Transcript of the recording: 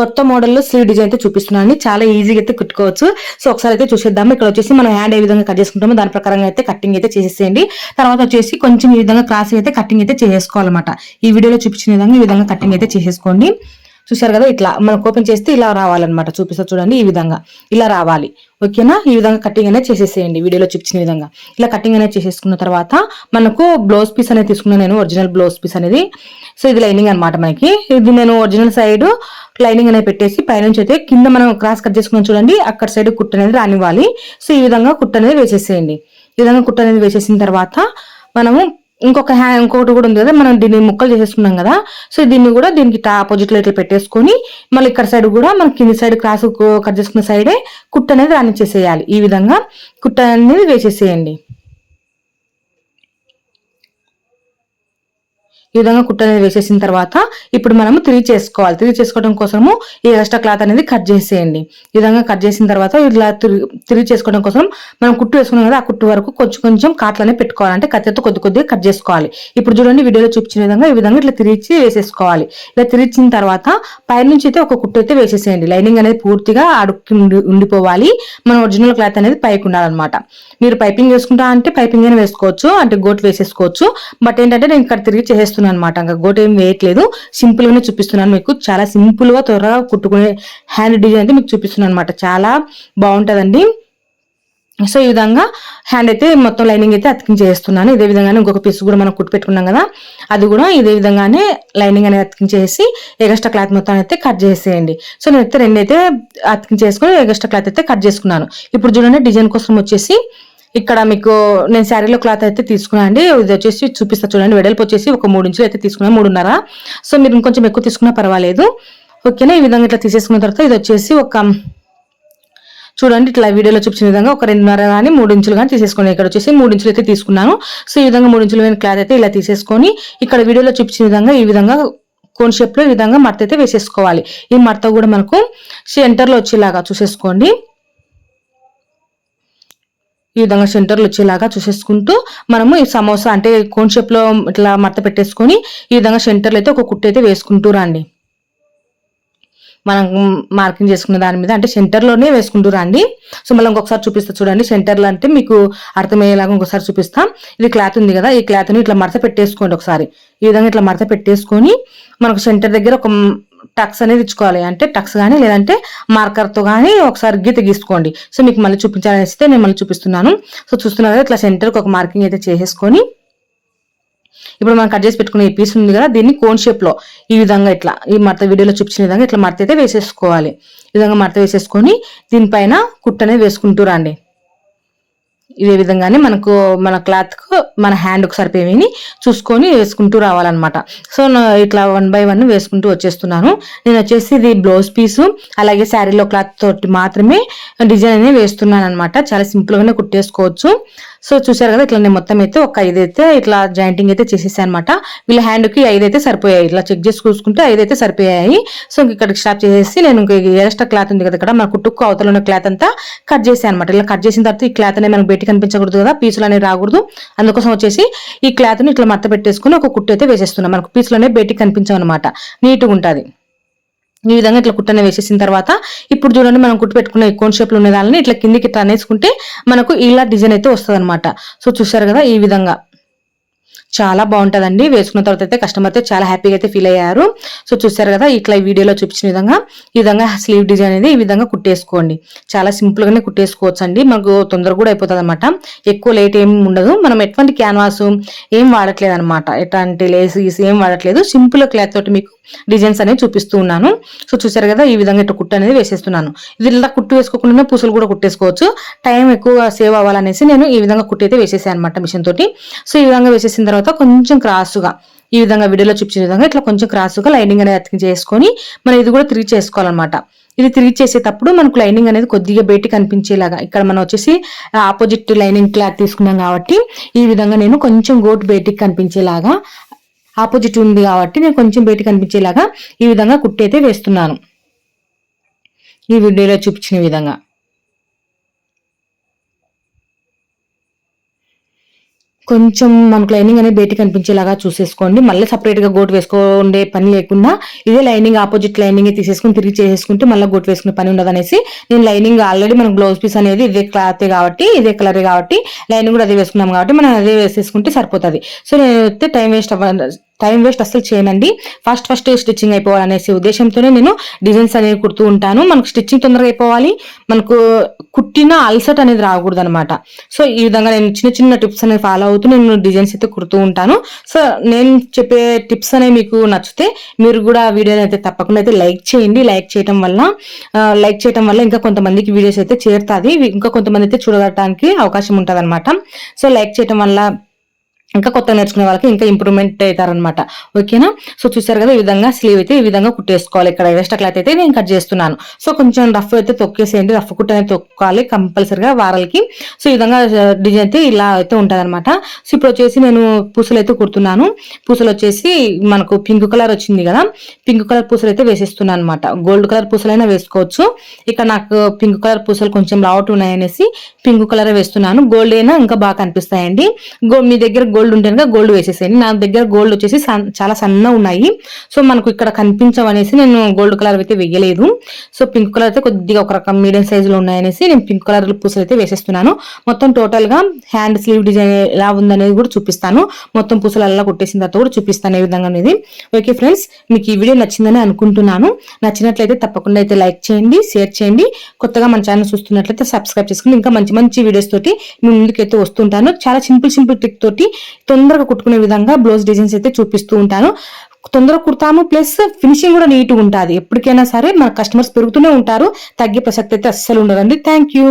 కొత్త మోడల్లో slew design అయితే చూపిస్తున్నాను చాలా ఈజీగా అయితే కుట్టుకోవచ్చు. సో ఒకసారి అయితే చూసేద్దాం. ఇక్కడ వచ్చేసి మనం హ్యాండ్ ఏ విధంగా కట్ చేసుకుంటామో దాని ప్రకారంగా అయితే కటింగ్ అయితే చేసేసేయండి. తర్వాత వచ్చేసి కొంచెం ఈ విధంగా క్రాస్ అయితే కటింగ్ అయితే చేసేసుకోవాలన్నమాట ఈ వీడియోలో చూపించిన విధంగా ఈ విధంగా కటింగ్ అయితే చేసేసుకోండి. చూసారు కదా ఇట్లా మనం ఓపెన్ చేస్తే ఇలా రావాలన్నమాట. చూపిస్తా చూడండి ఈ విధంగా. ఇలా రావాలి. ఓకేనా ఈ విధంగా కటింగ్ అనేది చేసేసేయండి వీడియోలో చూపించిన విధంగా. ఇలా కటింగ్ అనేది చేసేసుకున్న తర్వాత మనకు బ్లౌజ్ పీస్ అనేది తీసుకున్నాను నేను ఒరిజినల్ బ్లౌజ్ పీస్ అనేది. సో ఇది లైనింగ్ అనమాట మనకి. ఇది నేను ఒరిజినల్ సైడ్ లైనింగ్ అనేది పెట్టేసి పైనుంచి అయితే కింద మనం క్రాస్ కట్ చేసుకున్నాం చూడండి అక్కడ సైడ్ కుట్టు అనేది రానివ్వాలి. సో ఈ విధంగా కుట్టు అనేది వేసేసేయండి. ఈ విధంగా కుట్టు అనేది వేసేసిన తర్వాత మనము ఇంకొక హ్యాండ్ ఇంకొకటి కూడా ఉంది కదా మనం దీన్ని ముక్కలు చేసేసుకున్నాం కదా సో దీన్ని కూడా దీనికి ఆపోజిట్లో ఇట్లా పెట్టేసుకొని మళ్ళీ ఇక్కడ సైడ్ కూడా మన కింది సైడ్ క్రాస్ కట్ చేసుకున్న సైడే కుట్టు అనేది రానిచ్చేసేయాలి. ఈ విధంగా కుట్టు అనేది వేసేసేయండి. ఈ విధంగా కుట్టు అనేది వేసేసిన తర్వాత ఇప్పుడు మనము తిరిగి చేసుకోవాలి. తిరిగి చేసుకోవడం కోసము ఈ ఎక్స్ట్రా క్లాత్ అనేది కట్ చేసేయండి. ఈ విధంగా కట్ చేసిన తర్వాత ఇలా తిరిగి తిరిగి చేసుకోవడం కోసం మనం కుట్టు వేసుకున్నాం కదా ఆ కుట్టు వరకు కొంచెం కొంచెం కాట్లనే పెట్టుకోవాలి. అంటే కత్తితో కొద్ది కొద్దిగా కట్ చేసుకోవాలి. ఇప్పుడు చూడండి వీడియోలో చూపించిన విధంగా ఈ విధంగా ఇట్లా తిరిగి వేసేసుకోవాలి. ఇలా తిరిగిన తర్వాత పైనుంచి అయితే ఒక కుట్టు అయితే వేసేసేయండి. లైనింగ్ అనేది పూర్తిగా అడుక్కి ఉండిపోవాలి. మన ఒరిజినల్ క్లాత్ అనేది పైకి ఉండాలన్నమాట. మీరు పైపింగ్ వేసుకుంటా అంటే పైపింగ్ అయినా వేసుకోవచ్చు అంటే గోట్ వేసేసుకోవచ్చు. బట్ ఏంటంటే నేను ఇక్కడ తిరిగి చేసేస్తున్నాను అనమాట ఇంకా గోట్ ఏం వేయట్లేదు. సింపుల్ గానే చూపిస్తున్నాను మీకు. చాలా సింపుల్గా త్వరగా కుట్టుకునే హ్యాండ్ డిజైన్ అయితే మీకు చూపిస్తున్నాను అనమాట చాలా బాగుంటదండి. సో ఈ విధంగా హ్యాండ్ అయితే మొత్తం లైనింగ్ అయితే అతికించేస్తున్నాను ఇదే విధంగానే ఇంకొక పీస్ కూడా మనం కుట్టి పెట్టుకున్నాం కదా అది కూడా ఇదే విధంగానే లైనింగ్ అనేది అతికించేసి ఎగస్ట్రా క్లాత్ మొత్తం అయితే కట్ చేసేయండి. సో నేనైతే రెండు అయితే అతికించేసుకుని ఎగస్ట్రా క్లాత్ అయితే కట్ చేసుకున్నాను. ఇప్పుడు చూడండి డిజైన్ కోసం వచ్చేసి ఇక్కడ మీకు నేను శారీలో క్లాత్ అయితే తీసుకున్నాను అండి. ఇది వచ్చేసి చూపిస్తా చూడండి. వెడల్పు వచ్చేసి ఒక మూడు ఇంచులు అయితే తీసుకున్నాను మూడున్నర. సో మీరు ఇంకొంచెం ఎక్కువ తీసుకున్నా పర్వాలేదు. ఓకేనా ఈ విధంగా ఇట్లా తీసేసుకున్న తర్వాత ఇది వచ్చేసి ఒక చూడండి ఇట్లా వీడియోలో చూపించిన విధంగా ఒక రెండున్నర కానీ మూడు ఇంచులు కానీ తీసేసుకోండి ఇక్కడ వచ్చేసి మూడు ఇంచులు అయితే తీసుకున్నాను. సో ఈ విధంగా మూడు ఇంచులు క్లాత్ అయితే ఇలా తీసేసుకొని ఇక్కడ వీడియోలో చూపించిన విధంగా ఈ విధంగా కోన్ షేప్లో ఈ విధంగా మడత అయితే వేసేసుకోవాలి. ఈ మడత కూడా మనకు సెంటర్లో వచ్చేలాగా చూసేసుకోండి. ఈ విధంగా సెంటర్లు వచ్చేలాగా చూసేసుకుంటూ మనము ఈ సమోసా అంటే కోన్ షేప్లో ఇట్లా మడత పెట్టేసుకొని ఈ విధంగా సెంటర్లో అయితే ఒక కుట్టు అయితే వేసుకుంటూ రండి. మనం మార్కింగ్ చేసుకున్న దాని మీద అంటే సెంటర్లోనే వేసుకుంటూ రండి. సో మళ్ళీ ఇంకొకసారి చూపిస్తా చూడండి. సెంటర్లు అంటే మీకు అర్థమయ్యేలాగా ఇంకొకసారి చూపిస్తాం. ఇది క్లాత్ ఉంది కదా ఈ క్లాత్ని ఇట్లా మడత పెట్టేసుకోండి ఒకసారి. ఈ విధంగా ఇట్లా మడత పెట్టేసుకొని మనకు సెంటర్ దగ్గర ఒక టక్స్ అనేది ఇచ్చుకోవాలి. అంటే టక్స్ కానీ లేదంటే మార్కర్తో కానీ ఒకసారి గీత గీసుకోండి. సో మీకు మళ్ళీ చూపించాలనిస్తే నేను మళ్ళీ చూపిస్తున్నాను. సో చూస్తున్నారు కదా ఇట్లా సెంటర్కి ఒక మార్కింగ్ అయితే చేసేసుకొని ఇప్పుడు మనం కట్ చేసి పెట్టుకునే ఈ పీస్ ఉంది కదా దీన్ని కోన్ షేప్లో ఈ విధంగా ఇట్లా ఈ మడత వీడియోలో చూపించిన విధంగా ఇట్లా మడత అయితే వేసేసుకోవాలి. ఈ విధంగా మడత వేసేసుకొని దీనిపైన కుట్టనే అనేది వేసుకుంటూ రండి. ఇదే విధంగానే మనకు మన క్లాత్కు మన హ్యాండ్కు సరిపోయేవి చూసుకొని వేసుకుంటూ రావాలన్నమాట. సో ఇట్లా వన్ బై వన్ వేసుకుంటూ వచ్చేస్తున్నాను. నేను వచ్చేసి ఇది బ్లౌజ్ పీసు అలాగే శారీలో క్లాత్ తోటి మాత్రమే డిజైన్ అనేది వేస్తున్నాను అనమాట చాలా సింపుల్గానే కుట్టేసుకోవచ్చు. సో చూసారు కదా ఇట్లా నేను మొత్తం అయితే ఒక ఐదు అయితే ఇట్లా జాయింటింగ్ అయితే చేసేసాను అనమాట వీళ్ళ హ్యాండ్కి ఐదు అయితే సరిపోయాయి. ఇట్లా చెక్ చేసి చూసుకుంటే ఐదు అయితే సరిపోయాయి. సో ఇక్కడ స్టాప్ చేసేసి నేను ఇంక ఎక్స్ట్రా క్లాత్ ఉంది కదా ఇక్కడ మన కుట్టుకు అవతల ఉన్న క్లాత్ అంతా కట్ చేసాను అనమాట ఇలా కట్ చేసిన తర్వాత ఈ క్లాత్ అనేది మనకు బయట కనిపించకూడదు కదా పీసులు అనేవి రాకూడదు. అందుకోసం వచ్చేసి ఈ క్లాత్ని ఇట్లా మత్త పెట్టేసుకుని ఒక కుట్టు అయితే వేసేస్తున్నాం. మనకు పీసులు అనేవి బయటికి కనిపించాం అనమాట నీట్గా ఉంటుంది. ఈ విధంగా ఇట్లా కుట్టనే వేసేసిన తర్వాత ఇప్పుడు చూడండి మనం కుట్టు పెట్టుకున్న కోన్ షేప్లో ఉన్న దానిని ఇట్లా కిందికి ఇట్లా అనేసుకుంటే మనకు ఇలా డిజైన్ అయితే వస్తుంది సో చూసారు కదా ఈ విధంగా. చాలా బాగుంటుందండి. వేసుకున్న తర్వాత అయితే కస్టమర్ అయితే చాలా హ్యాపీగా అయితే ఫీల్ అయ్యారు. సో చూసారు కదా ఇట్లా ఈ వీడియోలో చూపించిన విధంగా ఈ విధంగా స్లీవ్ డిజైన్ అనేది ఈ విధంగా కుట్టేసుకోండి. చాలా సింపుల్ గానే కుట్టేసుకోవచ్చు అండి మనకు తొందర కూడా అయిపోతుంది అనమాట ఎక్కువ లేట్ ఏమి ఉండదు. మనం ఎటువంటి క్యాన్వాస్ ఏం వాడట్లేదు అనమాట ఎట్లాంటి లేస్ ఏం వాడట్లేదు. సింపుల్ క్లాత్ తోటి మీకు డిజైన్స్ అనేవి చూపిస్తూ ఉన్నాను. సో చూసారు కదా ఈ విధంగా ఇట్లా కుట్టు అనేది వేసేస్తున్నాను. ఇది ఇలా కుట్టు వేసుకోకుండా పూసలు కూడా కుట్టేసుకోవచ్చు. టైం ఎక్కువ సేవ్ అవ్వాలనేసి నేను ఈ విధంగా కుట్టి అయితే వేసేసాను అనమాట మిషన్ తోటి. సో ఈ విధంగా వేసేసిన తర్వాత కొంచెం క్రాసుగా ఈ విధంగా వీడియోలో చూపించిన విధంగా ఇట్లా కొంచెం క్రాసుగా లైనింగ్ అనేది అతికి చేసుకొని మనం ఇది కూడా తిరిగి చేసుకోవాలన్నమాట. ఇది తిరిగి చేసేటప్పుడు మనకు లైనింగ్ అనేది కొద్దిగా బయట కనిపించేలాగా ఇక్కడ మనం వచ్చేసి ఆపోజిట్ లైనింగ్ క్లాత్ తీసుకున్నాం కాబట్టి ఈ విధంగా నేను కొంచెం గోటు బయటికి కనిపించేలాగా ఆపోజిట్ ఉంది కాబట్టి నేను కొంచెం బయట కనిపించేలాగా ఈ విధంగా కుట్టి అయితే వేస్తున్నాను. ఈ వీడియోలో చూపించిన విధంగా. కొంచెం మనకు లైనింగ్ అనేది బయటికి కనిపించేలాగా చూసేసుకోండి. మళ్ళీ సపరేట్గా గోటు వేసుకోండే పని లేకుండా ఇదే లైనింగ్ ఆపోజిట్ లైనింగ్ తీసేసుకుని తిరిగి చేసేసుకుంటే మళ్ళీ గోటు వేసుకునే పని ఉండదు అనేసి నేను లైనింగ్ ఆల్రెడీ మనం బ్లౌజ్ పీస్ అనేది ఇదే క్లాత్ కాబట్టి ఇదే కలర్ కాబట్టి లైనింగ్ కూడా అదే వేసుకున్నాం కాబట్టి మనం అదే వేసేసుకుంటే సరిపోతుంది. సో నేను అయితే టైం వేస్ట్ అవ్వ టైం వేస్ట్ అసలు చేయనండి. ఫస్ట్ ఫస్ట్ స్టిచ్చింగ్ అయిపోవాలనేసి ఉద్దేశంతోనే నేను డిజైన్స్ అనేవి కుడుతూ ఉంటాను. మనకు స్టిచ్చింగ్ తొందరగా అయిపోవాలి. మనకు కుట్టిన అల్సట్ అనేది రాకూడదు అనమాట సో ఈ విధంగా నేను చిన్న చిన్న టిప్స్ అనేవి ఫాలో అవుతూ నేను డిజైన్స్ అయితే కుడుతూ ఉంటాను. సో నేను చెప్పే టిప్స్ అనేవి మీకు నచ్చితే మీరు కూడా వీడియోని అయితే తప్పకుండా అయితే లైక్ చేయండి. లైక్ చేయడం వల్ల లైక్ చేయడం వల్ల ఇంకా కొంతమందికి వీడియోస్ అయితే చేరుతుంది. ఇంకా కొంతమంది అయితే చూడడానికి అవకాశం ఉంటుంది సో లైక్ చేయడం వల్ల ఇంకా కొత్త నేర్చుకునే వాళ్ళకి ఇంకా ఇంప్రూవ్మెంట్ అవుతారనమాట ఓకేనా సో చూసారు కదా ఈ విధంగా స్లీవ్ అయితే ఈ విధంగా కుట్టేసుకోవాలి. ఇక్కడ ఎక్స్ట్రా క్లాత్ అయితే నేను కట్ చేస్తున్నాను. సో కొంచెం రఫ్ అయితే తొక్కేసేయండి. రఫ్ కుట్ట అయితే తొక్కాలి కంపల్సరిగా వారాలకి. సో ఈ విధంగా uh, డిజైన్ అయితే ఇలా అయితే ఉంటుంది అనమాట సో ఇప్పుడు వచ్చేసి నేను పూసలు అయితే కుడుతున్నాను. పూసలు వచ్చేసి మనకు పింక్ కలర్ వచ్చింది కదా? పింక్ కలర్ పూసలు అయితే వేసేస్తున్నాను అనమాట గోల్డ్ కలర్ పూసలైనా వేసుకోవచ్చు. ఇక్కడ నాకు పింక్ కలర్ పూసలు కొంచెం లావుట్ ఉన్నాయనేసి పింక్ కలర్ వేస్తున్నాను. గోల్డ్ అయినా ఇంకా బాగా కనిపిస్తాయండి. గో మీ దగ్గర గోల్డ్ గోల్డ్ ఉంటే కనుక గోల్డ్ వేసేసేయండి నా దగ్గర గోల్డ్ వచ్చేసి చాలా సన్న ఉన్నాయి. సో మనకు ఇక్కడ కనిపించవనేసి నేను గోల్డ్ కలర్ అయితే వేయలేదు. సో పింక్ కలర్ అయితే కొద్దిగా ఒక రకం మీడియం సైజులో ఉన్నాయనేసి నేను పింక్ కలర్ పూసలు అయితే వేసేస్తున్నాను. మొత్తం టోటల్గా హ్యాండ్ స్లీవ్ డిజైన్ ఎలా ఉందనేది కూడా చూపిస్తాను. మొత్తం పూసలు అలా కొట్టేసిన తర్వాత కూడా చూపిస్తాను ఏ విధంగా అనేది. ఓకే ఫ్రెండ్స్ మీకు ఈ వీడియో నచ్చిందని అనుకుంటున్నాను. నచ్చినట్లయితే తప్పకుండా అయితే లైక్ చేయండి షేర్ చేయండి. కొత్తగా మన ఛానల్ చూస్తున్నట్లయితే సబ్స్క్రైబ్ చేసుకుని ఇంకా మంచి మంచి వీడియోస్ తోటి మీ ముందుకైతే వస్తుంటాను. చాలా సింపుల్ సింపుల్ ట్రిక్ తోటి తొందరగా కుట్టుకునే విధంగా బ్లౌజ్ డిజైన్స్ అయితే చూపిస్తూ ఉంటాను. తొందరగా కుడతాము ప్లస్ ఫినిషింగ్ కూడా నీట్గా ఉంటుంది. ఎప్పటికైనా సరే మన కస్టమర్స్ పెరుగుతూనే ఉంటారు. తగ్గే ప్రసక్తి అయితే అస్సలు ఉండదండి. Thank you.